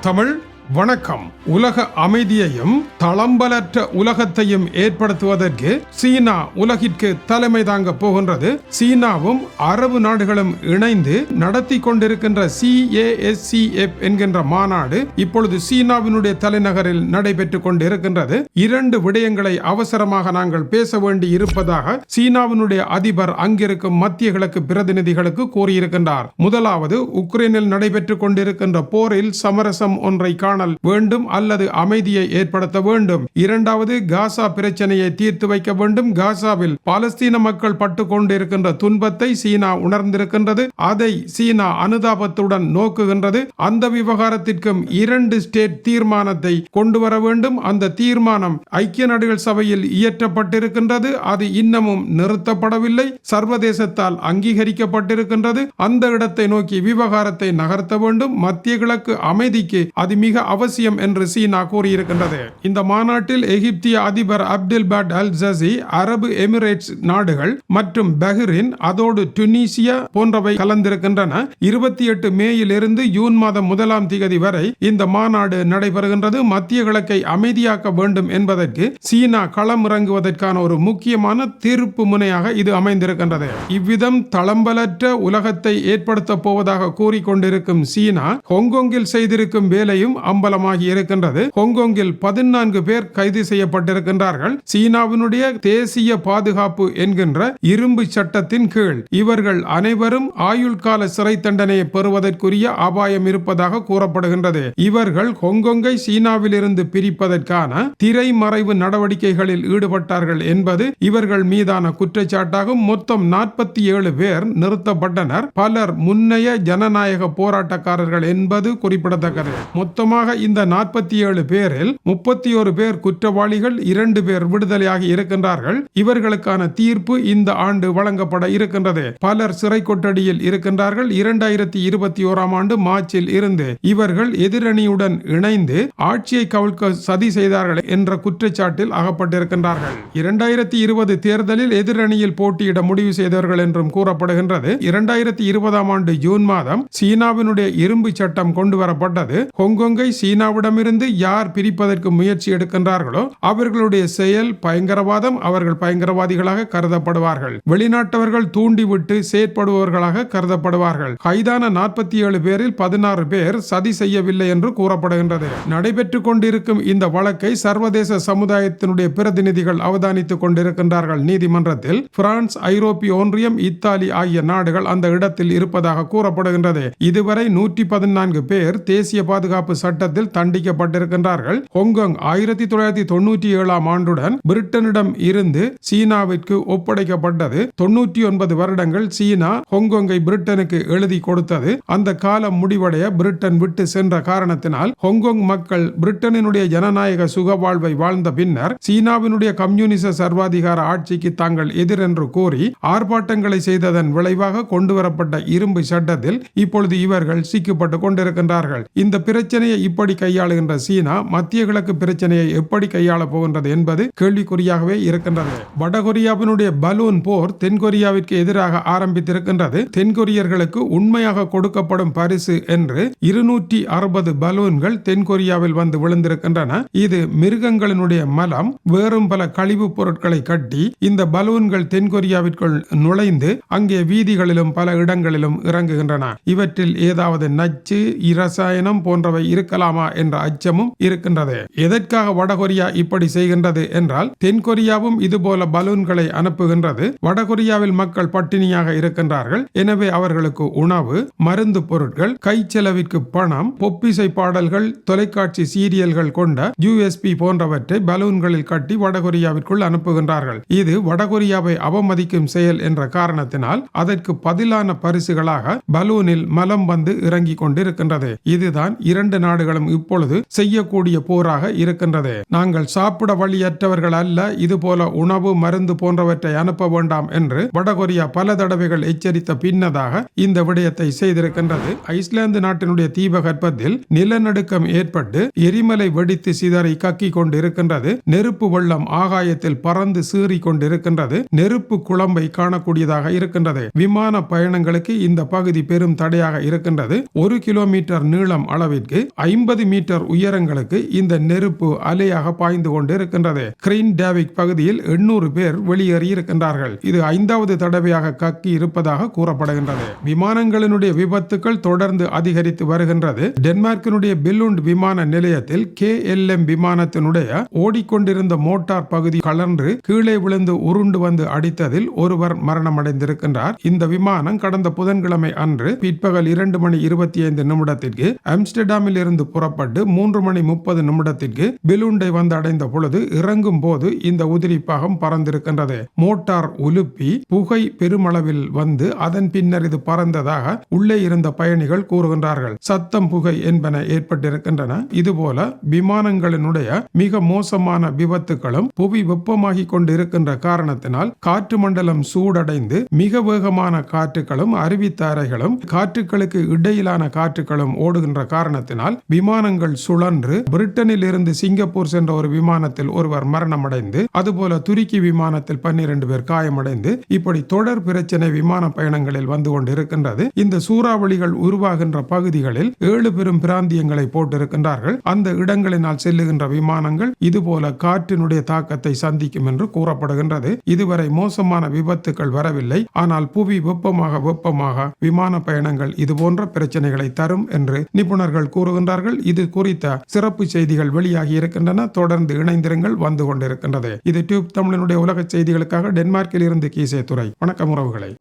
தமிழ் வணக்கம். உலக அமைதியையும் தளம்பலற்ற உலகத்தையும் ஏற்படுத்துவதற்கு சீனா உலகிற்கு தலைமை தாங்க போகின்றது. சீனாவும் அரபு நாடுகளும் இணைந்து நடத்தி கொண்டிருக்கின்ற சிஏஎஸ்சிஎஃப் என்கின்ற மாநாடு இப்பொழுது சீனாவினுடைய தலைநகரில் நடைபெற்றுக் கொண்டிருக்கின்றது. இரண்டு விடயங்களை அவசரமாக நாங்கள் பேச வேண்டி இருப்பதாக சீனாவினுடைய அதிபர் அங்கிருக்கும் மத்திய கிழக்கு பிரதிநிதிகளுக்கு கூறியிருக்கின்றார். முதலாவது உக்ரைனில் நடைபெற்றுக் கொண்டிருக்கின்ற போரில் சமரசம் ஒன்றை காணல் வேண்டும் அல்லது அமைதியை ஏற்படுத்த வேண்டும். இரண்டாவது காசா பிரச்சனையை தீர்த்து வைக்க வேண்டும். காசாவில் பாலஸ்தீன மக்கள் பட்டு கொண்டிருக்கின்ற துன்பத்தை சீனா உணர்ந்திருக்கின்றது. அதை சீனா அனுதாபத்துடன் நோக்குகின்றது. அந்த விவகாரத்திற்கும் இரண்டு ஸ்டேட் தீர்மானத்தை கொண்டு வர வேண்டும். அந்த தீர்மானம் ஐக்கிய நாடுகள் சபையில் இயற்றப்பட்டிருக்கின்றது. அது இன்னமும் நிறுத்தப்படவில்லை. சர்வதேசத்தால் அங்கீகரிக்கப்பட்டிருக்கின்றது. அந்த இடத்தை நோக்கி விவகாரத்தை நகர்த்த வேண்டும். மத்திய கிழக்கு அமைதிக்கு அது மிக அவசியம் என்று சீனா கூறியிருக்கின்றது. இந்த மாநாட்டில் எகிப்திய அதிபர் அப்துல் பட் அல் ஜசி அரபு எமிரேட்ஸ் நாடுகள் மற்றும் பஹ்ரின் அதோடு டுனீசியா போன்றவை கலந்திருக்கின்றன. இருபத்தி எட்டு மேயிலிருந்து ஜூன் மாதம் முதலாம் திகதி வரை இந்த மாநாடு நடைபெறுகின்றது. மத்திய கிழக்கை அமைதியாக்க வேண்டும் என்பதற்கு சீனா களம் இறங்குவதற்கான ஒரு முக்கியமான தீர்ப்பு முனையாக இது அமைந்திருக்கின்றது. இவ்விதம் தளம்பலற்ற உலகத்தை ஏற்படுத்த போவதாக கூறிக்கொண்டிருக்கும் சீனா ஹொங்கொங்கில் செய்திருக்கும் வேலையும் அம்பலமாகி இருக்கின்றது. ஹொங்கொங்கில் பதினான்கு பேர் கைது செய்யப்பட்டிருக்கின்றார்கள். சீனாவினுடைய தேசிய பாதுகாப்பு என்கின்ற இரும்பு சட்டத்தின் கீழ் இவர்கள் அனைவரும் ஆயுள் கால சிறை தண்டனையை பெறுவதற்குரிய அபாயம் இருப்பதாக கூறப்படுகின்றது. இவர்கள் ஹொங்கொங்கை சீனாவில் இருந்து பிரிப்பதற்கான திரைமறைவு நடவடிக்கைகளில் ஈடுபட்டார்கள் என்பது இவர்கள் மீதான குற்றச்சாட்டாகும். மொத்தம் நாற்பத்தி ஏழு பேர் நிறுத்தப்பட்டனர். பலர் முன்னைய ஜனநாயக போராட்டக்காரர்கள் என்பது குறிப்பிடத்தக்கது. மொத்தமாக இந்த நாற்பத்தி ஏழு பேரில் முப்பத்தி ஒரு பேர் குற்றவாளிகள் இரண்டு பேர் விடுதலையாகி இருக்கின்றார்கள். இவர்களுக்கான தீர்ப்பு இந்த ஆண்டு வழங்கப்பட இருக்கின்றது. பலர் சிறை கொட்டடியில் இருக்கின்றார்கள். இரண்டாயிரத்தி இருபத்தி ஓராம் ஆண்டு மார்ச்சில் இருந்து இவர்கள் எதிரணியுடன் இணைந்து ஆட்சியை கவிழ்க்க சதி செய்தார்கள் என்ற குற்றச்சாட்டில் அகப்பட்டிருக்கின்றார்கள். இரண்டாயிரத்தி இருபது தேர்தலில் எதிரணியில் போட்டியிட முடிவு செய்தவர்கள் என்றும் கூறப்படுகின்றது. இரண்டாயிரத்தி இருபதாம் ஆண்டு ஜூன் மாதம் சீனாவினுடைய இரும்பு சட்டம் கொண்டு வரப்பட்டது ஹொங்கொங்கை சீனாவிடமிருந்து யார் பிரிப்பதற்கு முயற்சி எடுக்கின்றார்களோ அவர்களுடைய செயல் பயங்கரவாதம் அவர்கள் பயங்கரவாதிகளாக கருதப்படுவார்கள். வெளிநாட்டவர்கள் தூண்டிவிட்டு செயற்படுபவர்களாக கருதப்படுவார்கள். கைதான நாற்பத்தி ஏழு பேரில் பதினாறு பேர் சதி செய்யவில்லை என்று கூறப்படுகின்றது. நடைபெற்றுக் கொண்டிருக்கும் இந்த வழக்கை சர்வதேச சமுதாயத்தினுடைய பிரதிநிதிகள் அவதானித்துக் கொண்டிருக்கின்றார்கள். நீதிமன்றத்தில் பிரான்ஸ் ஐரோப்பிய ஒன்றியம் இத்தாலி ஆகிய நாடுகள் அந்த இடத்தில் இருப்பதாக கூறப்படுகின்றது. இதுவரை நூற்றி பதினான்கு பேர் தேசிய பாதுகாப்பு சட்ட சட்டத்தில் தண்டிக்கப்பட்டிருக்கின்றார்கள். ஹொங்கொங் ஆயிரத்தி தொள்ளாயிரத்தி தொண்ணூற்றி ஏழாம் ஆண்டுடன் பிரிட்டனிடம் இருந்து சீனாவிற்கு ஒப்படைக்கப்பட்டது. தொன்னூற்றி ஒன்பது வருடங்கள் சீனா ஹொங்கொங்கை பிரிட்டனுக்கு எழுதி கொடுத்தது. அந்த காலம் முடிவடைய பிரிட்டன் விட்டு சென்ற காரணத்தினால் ஹொங்கொங் மக்கள் பிரிட்டனினுடைய ஜனநாயக சுகவாழ்வை வாழ்ந்த பின்னர் சீனாவினுடைய கம்யூனிச சர்வாதிகார ஆட்சிக்கு தாங்கள் எதிர் என்று கூறி ஆர்ப்பாட்டங்களை செய்ததன் விளைவாக கொண்டுவரப்பட்ட இரும்பு சட்டத்தில் இப்பொழுது இவர்கள் சிக்கப்பட்டு கொண்டிருக்கின்றார்கள். இந்த பிரச்சனையை இப்படி கையாளுகின்ற சீனா மத்திய கிழக்கு பிரச்சனையை எப்படி கையாள போகின்றது என்பது கேள்விக்குறியாகவே இருக்கின்றது. வடகொரியாவினுடைய பலூன் போர் தென்கொரியாவிற்கு எதிராக ஆரம்பித்திருக்கின்றது. தென்கொரியர்களுக்கு உண்மையாக கொடுக்கப்படும் பரிசு என்று இருநூற்றி அறுபது பலூன்கள் தென்கொரியாவில் வந்து விழுந்திருக்கின்றன. இது மிருகங்களினுடைய மலம் வேறும் பல கழிவுப் பொருட்களை கட்டி இந்த பலூன்கள் தென்கொரியாவிற்குள் நுழைந்து அங்கே வீதிகளிலும் பல இடங்களிலும் இறங்குகின்றன. இவற்றில் ஏதாவது நச்சு இரசாயனம் போன்றவை இருக்கலாமா. என்ற அச்சமும் இருக்கின்றது. எதற்காக வடகொரியா இப்படி செய்கின்றது என்றால் தென்கொரியாவும் இதுபோல பலூன்களை அனுப்புகின்றது. வடகொரியாவில் மக்கள் பட்டினியாக இருக்கின்றார்கள். எனவே அவர்களுக்கு உணவு மருந்து பொருட்கள் கை செலவிற்கு பணம் பொப்பிசை பாடல்கள் தொலைக்காட்சி சீரியல்கள் கொண்ட யூஎஸ்பி போன்றவற்றை பலூன்களில் கட்டி வடகொரியாவிற்குள் அனுப்புகின்றார்கள். இது வடகொரியாவை அவமதிக்கும் செயல் என்ற காரணத்தினால் அதற்கு பதிலான பரிசுகளாக பலூனில் மலம் வந்து இறங்கிக் கொண்டிருக்கின்றது. இதுதான் இரண்டு நாடுகள் நாடுகளும் இப்பொழுது செய்யக்கூடிய போராக இருக்கின்றது. நாங்கள் சாப்பிட வழியற்றவர்கள் அல்ல இது போல உணவு மருந்து போன்றவற்றை அனுப்ப வேண்டாம் என்று வடகொரியா பல தடவைகள் எச்சரித்த பின்னதாக இந்த விடயத்தை செய்திருக்கின்றது. ஐஸ்லாந்து நாட்டினுடைய தீபகற்பத்தில் நிலநடுக்கம் ஏற்பட்டு எரிமலை வெடித்து சிதறி கக்கி கொண்டிருக்கின்றது. நெருப்பு வெள்ளம் ஆகாயத்தில் பறந்து சீறி கொண்டிருக்கின்றது. நெருப்பு குழம்பை காணக்கூடியதாக இருக்கின்றது. விமான பயணங்களுக்கு இந்த பகுதி பெரும் தடையாக இருக்கின்றது. ஒரு கிலோமீட்டர் நீளம் அளவிற்கு ஐம்பது மீட்டர் உயரங்களுக்கு இந்த நெருப்பு அலையாக பாய்ந்து கொண்டு இருக்கின்றது கிரீன் டேவிக் பகுதியில் எண்ணூறு பேர் வெளியேறி இருக்கின்றார்கள். இது ஐந்தாவது தடவையாக கக்கி இருப்பதாக கூறப்படுகின்றது. விமானங்களினுடைய விபத்துக்கள் தொடர்ந்து அதிகரித்து வருகின்றது. டென்மார்க்கினுடைய பில்லுண்ட் விமான நிலையத்தில் கே எல் எம் விமானத்தினுடைய ஓடிக்கொண்டிருந்த மோட்டார் பகுதி கலன்று கீழே விழுந்து உருண்டு வந்து அடித்ததில் ஒருவர் மரணமடைந்திருக்கின்றார். இந்த விமானம் கடந்த புதன்கிழமை அன்று பிற்பகல் இரண்டு மணி இருபத்தி ஐந்து நிமிடத்திற்கு ஆம்ஸ்டர்டாமில் இருந்து புறப்பட்டு மூன்று மணி முப்பது நிமிடத்திற்கு பிலுண்டை வந்து அடைந்த பொழுது இறங்கும் போது இந்த உதிரி பாகம் பறந்திருக்கின்றது. மோட்டார் உலுப்பி புகை பெருமளவில் வந்து அதன் பின்னர் இது பறந்ததாக உள்ளே இருந்த பயணிகள் கூறுகின்றார்கள். சத்தம் புகை என்பன ஏற்பட்டிருக்கின்றன. இதுபோல விமானங்களினுடைய மிக மோசமான விபத்துகளும் புவி வெப்பமாகி கொண்டு இருக்கின்ற காரணத்தினால் காற்று மண்டலம் சூடடைந்து மிக வேகமான காற்றுகளும் அருவித்தாரைகளும் காற்றுகளுக்கு இடையிலான காற்றுகளும் ஓடுகின்ற காரணத்தினால் விமானங்கள் சுழன்று பிரிட்டனில் இருந்து சிங்கப்பூர் சென்ற ஒரு விமானத்தில் ஒருவர் மரணமடைந்து அதுபோல துருக்கி விமானத்தில் பன்னிரண்டு பேர் காயமடைந்து இப்படி தொடர் பிரச்சனை விமான பயணங்களில் வந்து கொண்டு இருக்கின்றது இந்த சூறாவளிகள் உருவாகின்ற பகுதிகளில் ஏழு பெரும் பிராந்தியங்களை போட்டிருக்கின்றார்கள். அந்த இடங்களினால் செல்லுகின்ற விமானங்கள் இதுபோல காற்றினுடைய தாக்கத்தை சந்திக்கும் என்று கூறப்படுகின்றது. இதுவரை மோசமான விபத்துக்கள் வரவில்லை. ஆனால் புவி வெப்பமாக வெப்பமாக விமான பயணங்கள் இது போன்ற பிரச்சனைகளை தரும் என்று நிபுணர்கள் கூறுகின்றார்கள். இது குறித்த சிறப்பு செய்திகள் வெளியாகி இருக்கின்றன. தொடர்ந்து இணைந்திருங்கள் வந்து கொண்டிருக்கின்றது. இது டியூப் தமிழனுடைய உலக செய்திகளுக்காக டென்மார்க்கில் இருந்து கீசே துறை வணக்கம் உறவுகளை.